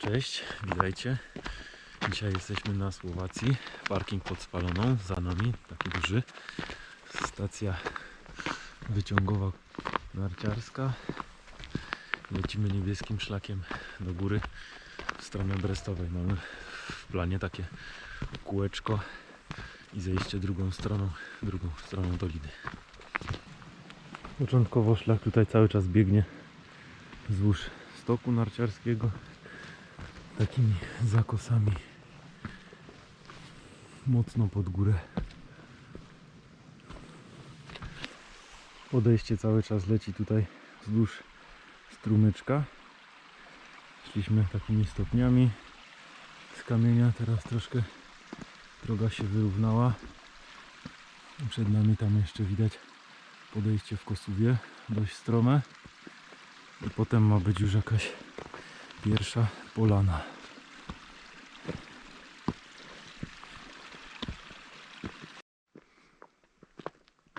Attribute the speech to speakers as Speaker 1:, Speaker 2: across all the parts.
Speaker 1: Cześć, witajcie. Dzisiaj jesteśmy na Słowacji. Parking pod spaloną, za nami, taki duży. Stacja wyciągowa narciarska. Lecimy niebieskim szlakiem do góry w stronę Brestowej. Mamy w planie takie kółeczko i zejście drugą stroną, drugą stroną doliny. Początkowo szlak tutaj cały czas biegnie wzdłuż stoku narciarskiego takimi zakosami mocno pod górę. Podejście cały czas leci tutaj wzdłuż strumyczka. Szliśmy takimi stopniami z kamienia, teraz troszkę droga się wyrównała. Przed nami tam jeszcze widać podejście w Kosuwie, dość strome. I potem ma być już jakaś pierwsza polana.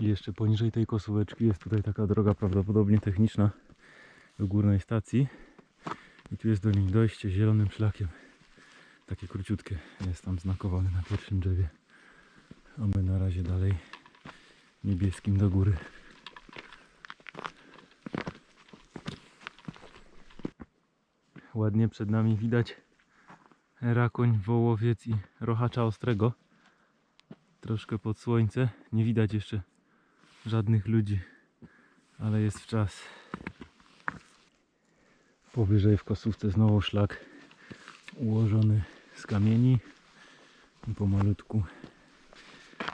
Speaker 1: I jeszcze poniżej tej kosóweczki jest tutaj taka droga prawdopodobnie techniczna do górnej stacji. I tu jest do niej dojście zielonym szlakiem. Takie króciutkie. Jest tam znakowane na pierwszym drzewie. A my na razie dalej niebieskim do góry. Ładnie przed nami widać rakoń, wołowiec i rochacza ostrego. Troszkę pod słońce. Nie widać jeszcze żadnych ludzi, ale jest w czas. Powyżej w kosówce znowu szlak ułożony z kamieni i pomalutku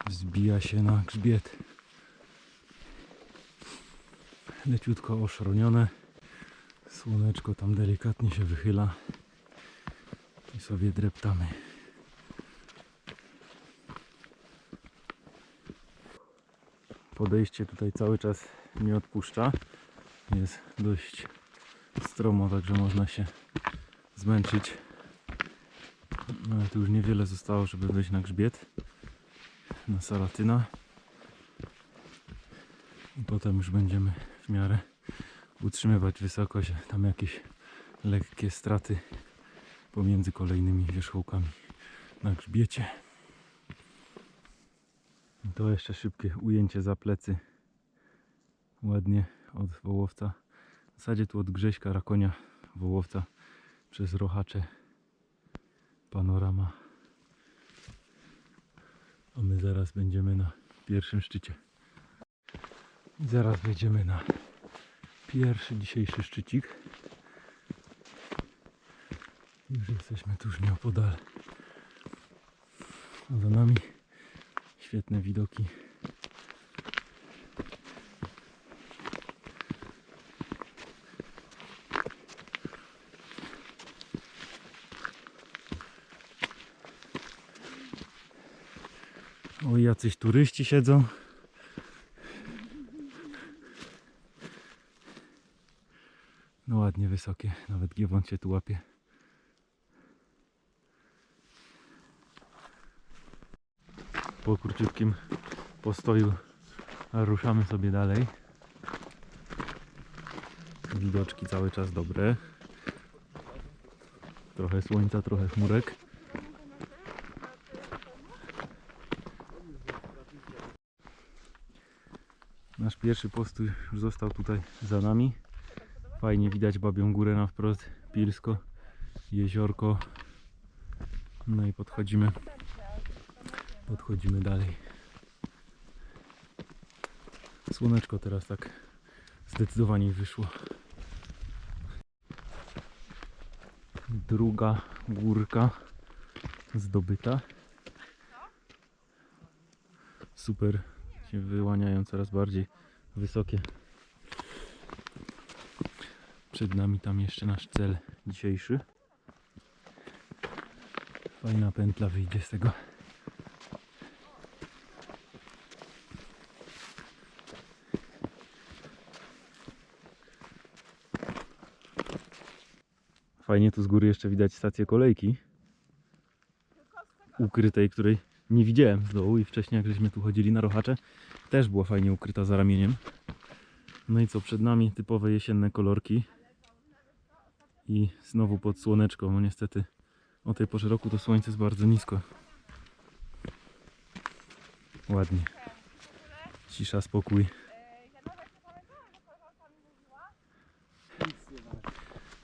Speaker 1: wzbija się na grzbiet. Leciutko oszronione. Słoneczko tam delikatnie się wychyla i sobie dreptamy. Podejście tutaj cały czas nie odpuszcza. Jest dość stromo, także można się zmęczyć. No, Ale tu już niewiele zostało, żeby wejść na grzbiet. Na Salatyna. I potem już będziemy w miarę utrzymywać wysokość. Tam jakieś lekkie straty pomiędzy kolejnymi wierzchołkami na grzbiecie. To jeszcze szybkie ujęcie za plecy. Ładnie od wołowca. W zasadzie tu od Grześka Rakonia wołowca przez Rochacze. Panorama. A my zaraz będziemy na pierwszym szczycie. I zaraz wejdziemy na pierwszy dzisiejszy szczycik. Już jesteśmy tuż nieopodal. A za nami świetne widoki. O, jacyś turyści siedzą. No ładnie wysokie, nawet giewon się tu łapie. Po króciutkim postoju ruszamy sobie dalej. Widoczki cały czas dobre. Trochę słońca, trochę chmurek. Nasz pierwszy postój już został tutaj za nami. Fajnie widać Babią Górę na wprost, Pilsko, jeziorko. No i podchodzimy, podchodzimy dalej. Słoneczko teraz tak zdecydowanie wyszło. Druga górka zdobyta. Super się wyłaniają coraz bardziej wysokie. Przed nami tam jeszcze nasz cel dzisiejszy. Fajna pętla wyjdzie z tego. Fajnie tu z góry jeszcze widać stację kolejki. Ukrytej, której nie widziałem z dołu i wcześniej jak żeśmy tu chodzili na rochacze, też była fajnie ukryta za ramieniem. No i co, przed nami typowe jesienne kolorki. I znowu pod słoneczko. No niestety o tej porze roku to słońce jest bardzo nisko. Ładnie. Cisza, spokój.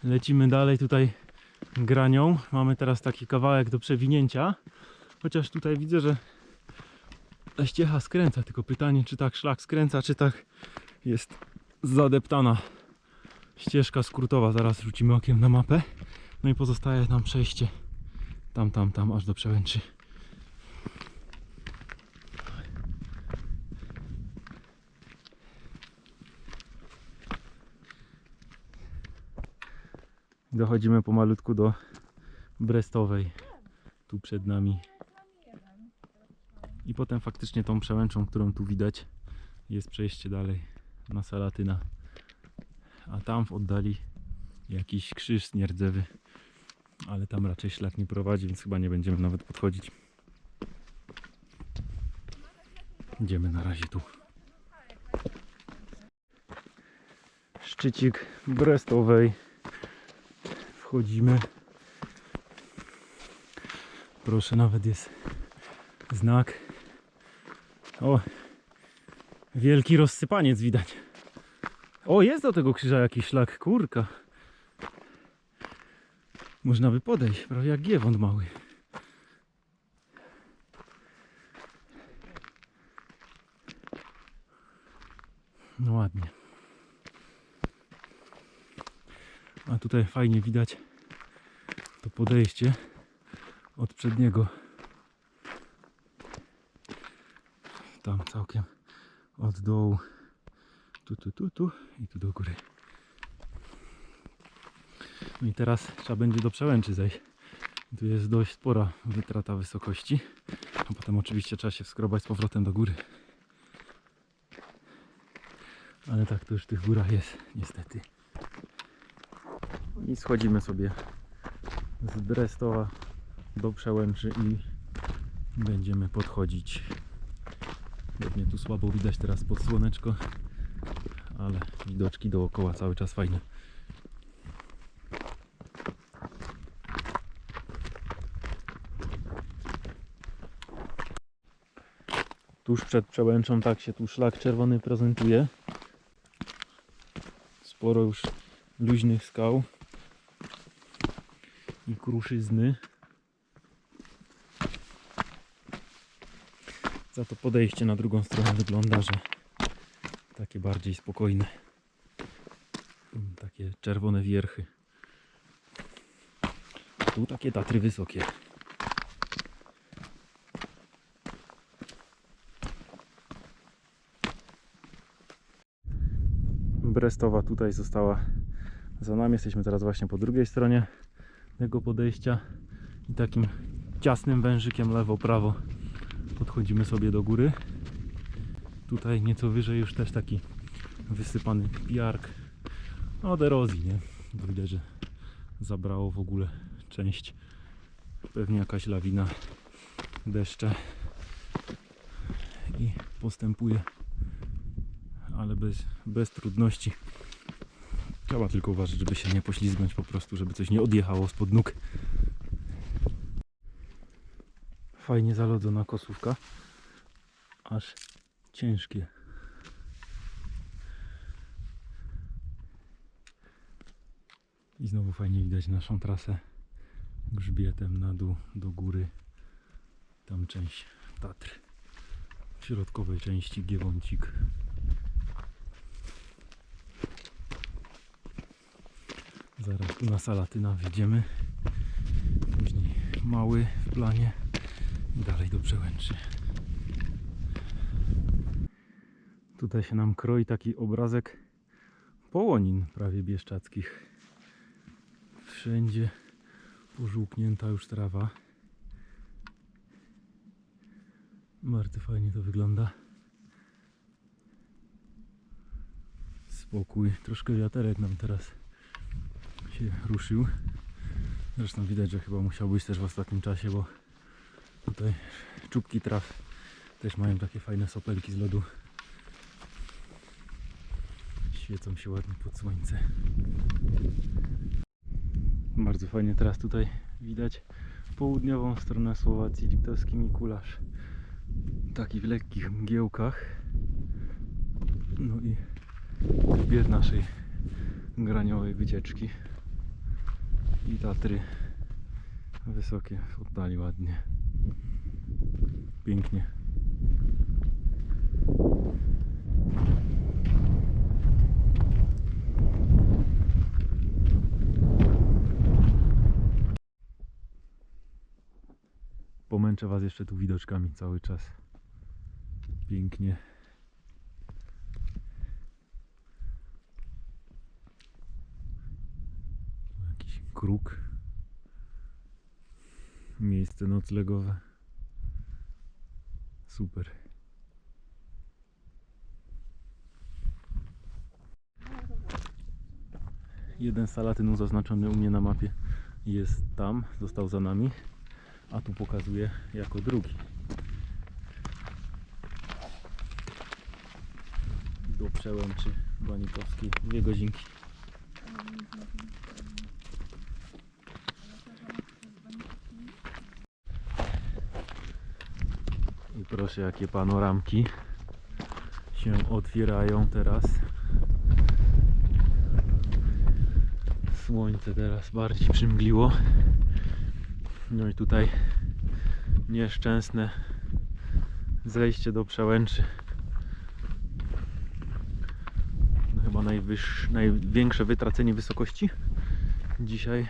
Speaker 1: Lecimy dalej tutaj granią. Mamy teraz taki kawałek do przewinięcia. Chociaż tutaj widzę, że ta ściecha skręca, tylko pytanie, czy tak szlak skręca, czy tak jest zadeptana ścieżka skrótowa. Zaraz rzucimy okiem na mapę. No i pozostaje nam przejście tam, tam, tam, aż do przełęczy. Dochodzimy pomalutku do Brestowej. Tu przed nami. I potem faktycznie tą przełęczą, którą tu widać, jest przejście dalej na Salatyna. A tam w oddali jakiś krzyż nierdzewy. Ale tam raczej szlak nie prowadzi, więc chyba nie będziemy nawet podchodzić. Idziemy na razie tu. Szczycik Brestowej. Wchodzimy. Proszę, nawet jest znak. O, wielki rozsypaniec widać. O, jest do tego krzyża jakiś szlak, kurka. Można by podejść, prawie jak giewont mały. No ładnie. A tutaj fajnie widać to podejście od przedniego. Tam całkiem od dołu. Tu, tu, tu, tu i tu do góry. No i teraz trzeba będzie do przełęczy zejść. Tu jest dość spora wytrata wysokości. A potem oczywiście trzeba się wskrobać z powrotem do góry. Ale tak to już w tych górach jest niestety. I schodzimy sobie z Brestowa do przełęczy i będziemy podchodzić. Pewnie tu słabo widać teraz pod słoneczko, ale widoczki dookoła cały czas fajne. Tuż przed przełęczą tak się tu szlak czerwony prezentuje. Sporo już luźnych skał i kruszyzny. Za to podejście na drugą stronę wygląda, że takie bardziej spokojne. Takie czerwone wierchy. Tu takie tatry wysokie. Brestowa tutaj została za nami. Jesteśmy teraz właśnie po drugiej stronie tego podejścia i takim ciasnym wężykiem lewo-prawo podchodzimy sobie do góry. Tutaj nieco wyżej już też taki wysypany piark od erozji, nie? Widać, że zabrało w ogóle część. Pewnie jakaś lawina, deszcze i postępuje, ale bez, bez trudności. Trzeba tylko uważać, żeby się nie poślizgnąć po prostu, żeby coś nie odjechało spod nóg. Fajnie zalodzona kosówka. Aż ciężkie. I znowu fajnie widać naszą trasę grzbietem na dół, do góry. Tam część Tatr. W środkowej części Giewącik. Zaraz tu na Salatyna wyjdziemy. Później mały w planie. I dalej do przełęczy. Tutaj się nam kroi taki obrazek połonin prawie bieszczadzkich. Wszędzie pożółknięta już trawa. Bardzo fajnie to wygląda. Spokój. Troszkę wiaterek nam teraz się ruszył. Zresztą widać, że chyba musiał być też w ostatnim czasie, bo tutaj czubki traw też mają takie fajne sopelki z lodu. Świecą się ładnie pod słońce. Bardzo fajnie teraz tutaj widać południową stronę Słowacji, Liptowski Mikuláš. Taki w lekkich mgiełkach. No i bieg naszej graniowej wycieczki. I Tatry wysokie w oddali ładnie. Pięknie. Pomęczę Was jeszcze tu widoczkami cały czas. Pięknie. Jakiś kruk. Miejsce noclegowe. Super. Jeden salatynus zaznaczony u mnie na mapie jest tam, został za nami, a tu pokazuje jako drugi. Do przełęczy Banikowskiej dwie godzinki. I proszę jakie panoramki się otwierają teraz. Słońce teraz bardziej przymgliło. No i tutaj nieszczęsne zejście do przełęczy. No chyba najwyższe, największe wytracenie wysokości dzisiaj.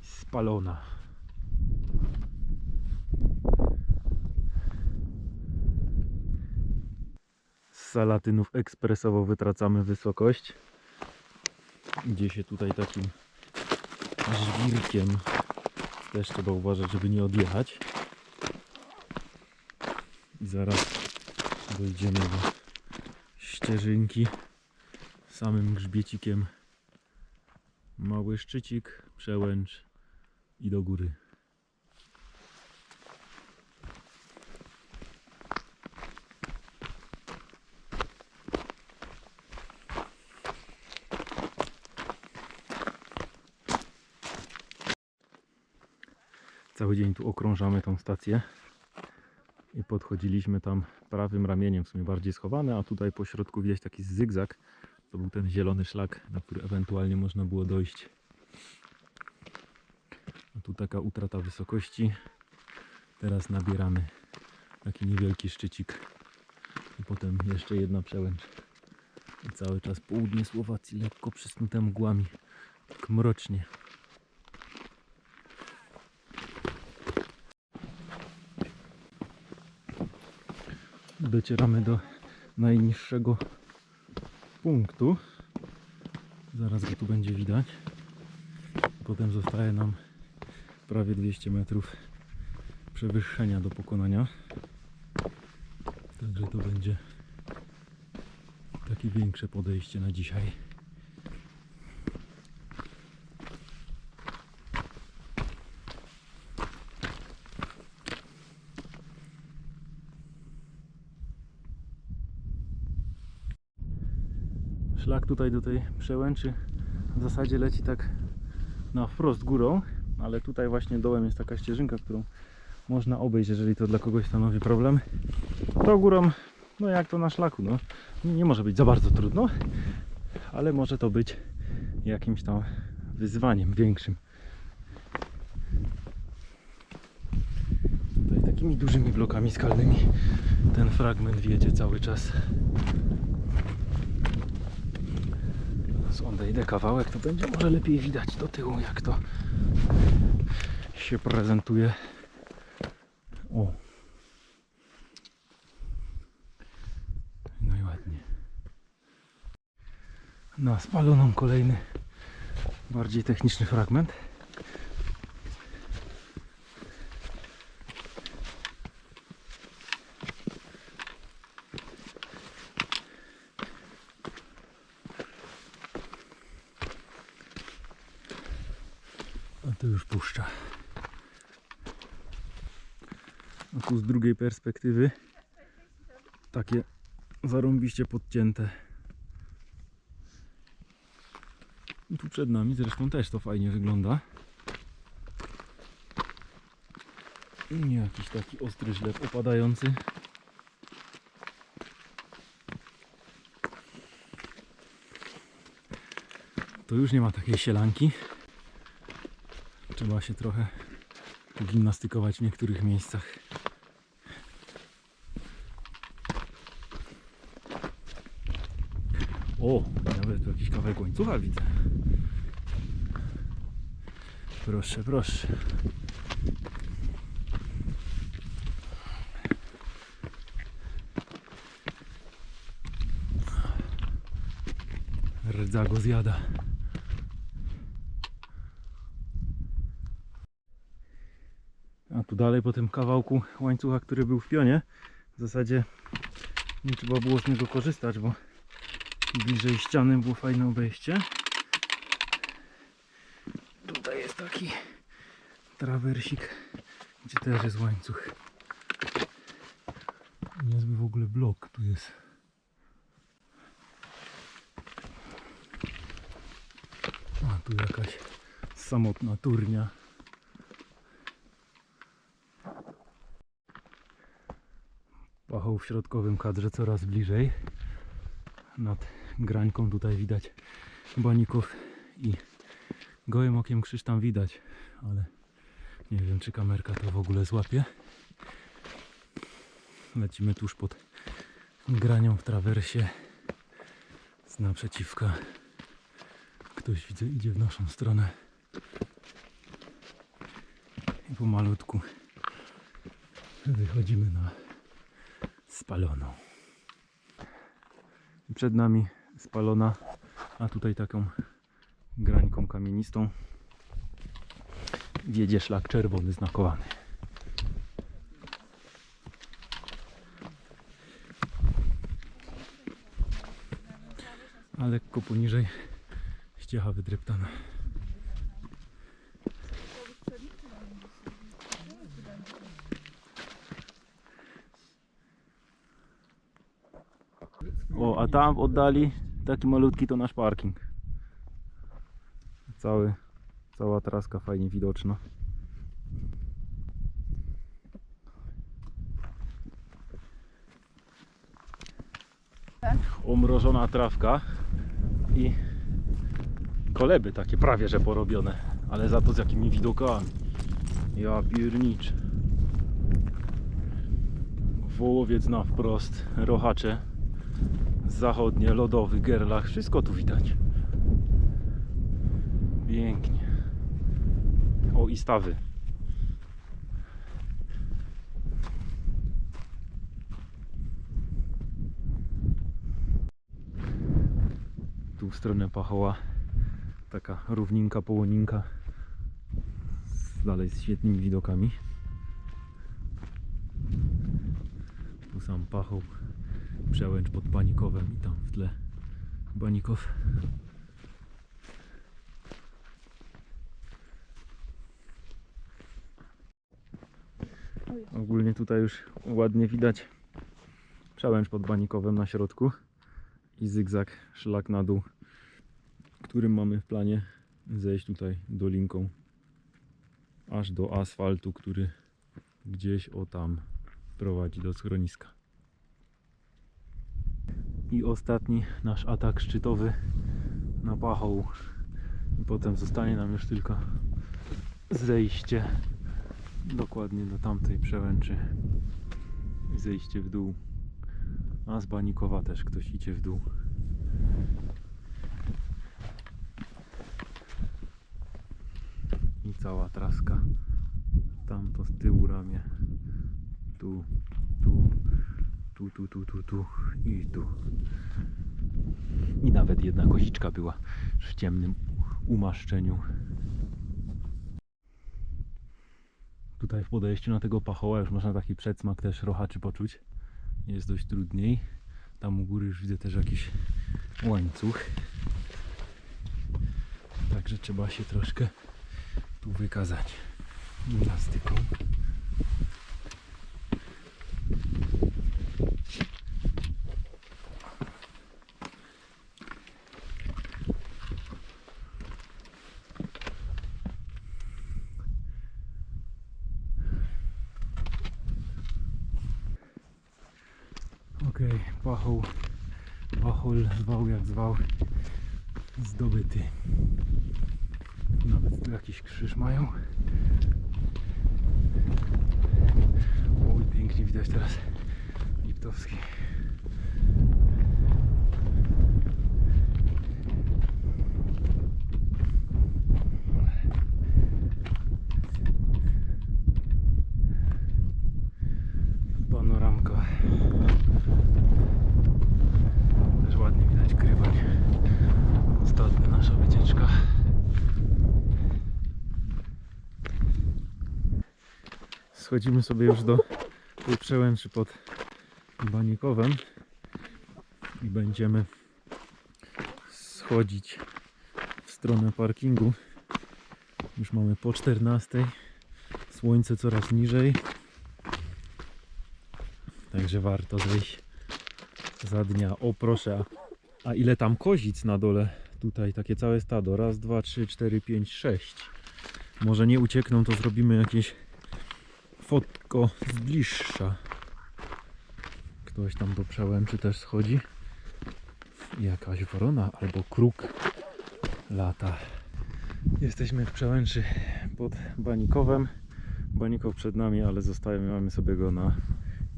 Speaker 1: Spalona. Salatynów ekspresowo wytracamy wysokość. Idzie się tutaj takim żwirkiem. Też trzeba uważać, żeby nie odjechać. I zaraz dojdziemy do ścieżynki. Samym grzbiecikiem mały szczycik, przełęcz i do góry. Cały dzień tu okrążamy tą stację i podchodziliśmy tam prawym ramieniem, w sumie bardziej schowane, a tutaj po środku widać taki zygzak. To był ten zielony szlak, na który ewentualnie można było dojść. A tu taka utrata wysokości. Teraz nabieramy taki niewielki szczycik i potem jeszcze jedna przełęcz. I cały czas południe Słowacji lekko przysnute mgłami, tak mrocznie. Docieramy do najniższego punktu. Zaraz go tu będzie widać. Potem zostaje nam prawie 200 metrów przewyższenia do pokonania. Także to będzie takie większe podejście na dzisiaj. Szlak tutaj do tej przełęczy w zasadzie leci tak na wprost górą, ale tutaj właśnie dołem jest taka ścieżynka, którą można obejść, jeżeli to dla kogoś stanowi problem. To górą, no jak to na szlaku, no nie może być za bardzo trudno, ale może to być jakimś tam wyzwaniem większym. Tutaj takimi dużymi blokami skalnymi ten fragment wiedzie cały czas. Odejdę kawałek, to będzie może lepiej widać do tyłu, jak to się prezentuje. O. No i ładnie. Na spaloną kolejny, bardziej techniczny fragment. To już puszcza. A tu z drugiej perspektywy takie zarąbiście podcięte. I tu przed nami zresztą też to fajnie wygląda. Nie jakiś taki ostry żleb opadający. To już nie ma takiej sielanki. Trzeba się trochę gimnastykować w niektórych miejscach. O, nawet jakiś kawałek łańcucha widzę. Proszę, proszę. Rdza go zjada. Tu dalej po tym kawałku łańcucha, który był w pionie, w zasadzie nie trzeba było z niego korzystać, bo bliżej ściany było fajne obejście. Tutaj jest taki trawersik, gdzie też jest łańcuch. Niezły w ogóle blok tu jest. A tu jakaś samotna turnia. Pachoł w środkowym kadrze coraz bliżej. Nad grańką tutaj widać baników i gołym okiem krzyż tam widać, ale nie wiem czy kamerka to w ogóle złapie. Lecimy tuż pod granią w trawersie z naprzeciwka. Ktoś widzę idzie w naszą stronę. I pomalutku wychodzimy na spaloną. Przed nami spalona, a tutaj taką grańką kamienistą wiedzie szlak czerwony znakowany. A lekko poniżej ściecha wydreptana. O, a tam w oddali taki malutki to nasz parking. Cały, cała traska fajnie widoczna. Omrożona trawka i koleby takie prawie że porobione, ale za to z jakimi widokami. Ja piernicz. Wołowiec na wprost, rochacze zachodnie, lodowy, gerlach, wszystko tu widać. Pięknie. O i stawy. Tu w stronę Pachoła taka równinka, połoninka dalej z świetnymi widokami. Tu sam Pachoł przełęcz pod Banikowem i tam w tle Banikow. Ogólnie tutaj już ładnie widać przełęcz pod Banikowem na środku i zygzak szlak na dół, którym mamy w planie zejść tutaj dolinką aż do asfaltu, który gdzieś o tam prowadzi do schroniska. I ostatni nasz atak szczytowy na Pachoł. I potem zostanie nam już tylko zejście dokładnie do tamtej przełęczy. Zejście w dół. A z Banikowa też ktoś idzie w dół. I cała traska. Tamto z tyłu ramię. Tu, tu, tu, tu, tu, tu, tu i tu. I nawet jedna koziczka była w ciemnym umaszczeniu. Tutaj w podejściu na tego pachoła już można taki przedsmak też rochaczy poczuć. Jest dość trudniej. Tam u góry już widzę też jakiś łańcuch. Także trzeba się troszkę tu wykazać gimnastyką. Pachoł, Pachol, zwał zwał, zdobyty. Nawet tu jakiś krzyż mają. Oj, pięknie widać teraz Liptowski. Schodzimy sobie już do tej przełęczy pod Banikowem i będziemy schodzić w stronę parkingu. Już mamy po 14. Słońce coraz niżej. Także warto zejść za dnia. O proszę, a, a ile tam kozic na dole? Tutaj takie całe stado. Raz, dwa, trzy, cztery, pięć, sześć. Może nie uciekną, to zrobimy jakieś fotko z bliższa. Ktoś tam do przełęczy też schodzi. Jakaś worona albo kruk lata. Jesteśmy w przełęczy pod Banikowem. Banikow przed nami, ale zostawiamy sobie go na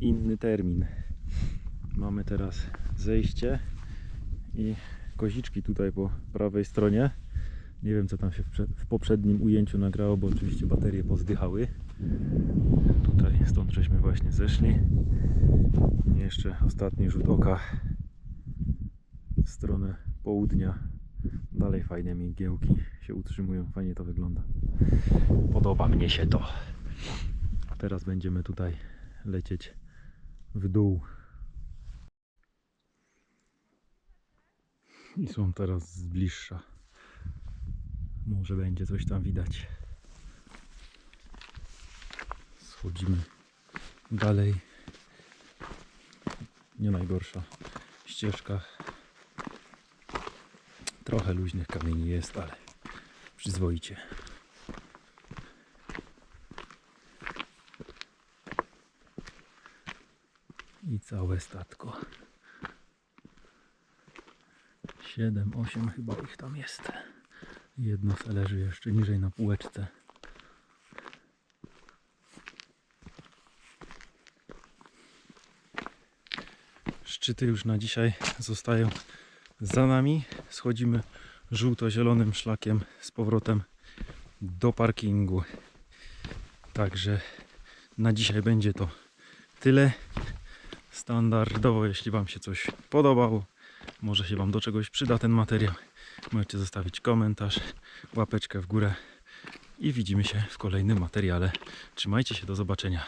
Speaker 1: inny termin. Mamy teraz zejście i koziczki tutaj po prawej stronie. Nie wiem co tam się w poprzednim ujęciu nagrało, bo oczywiście baterie pozdychały. Tutaj stąd żeśmy właśnie zeszli. I Jeszcze ostatni rzut oka w stronę południa. Dalej fajne migiełki się utrzymują, fajnie to wygląda. Podoba mnie się to. Teraz będziemy tutaj lecieć w dół. I są teraz z bliższa. Może będzie coś tam widać. Schodzimy dalej. Nie najgorsza ścieżka. Trochę luźnych kamieni jest, ale przyzwoicie. I całe statko. 7, 8 chyba ich tam jest. Jedno se leży jeszcze niżej na półeczce. Szczyty już na dzisiaj zostają za nami. Schodzimy żółto-zielonym szlakiem z powrotem do parkingu. Także na dzisiaj będzie to tyle. Standardowo, jeśli Wam się coś podobało, może się Wam do czegoś przyda ten materiał, możecie zostawić komentarz, łapeczkę w górę i widzimy się w kolejnym materiale. Trzymajcie się, do zobaczenia.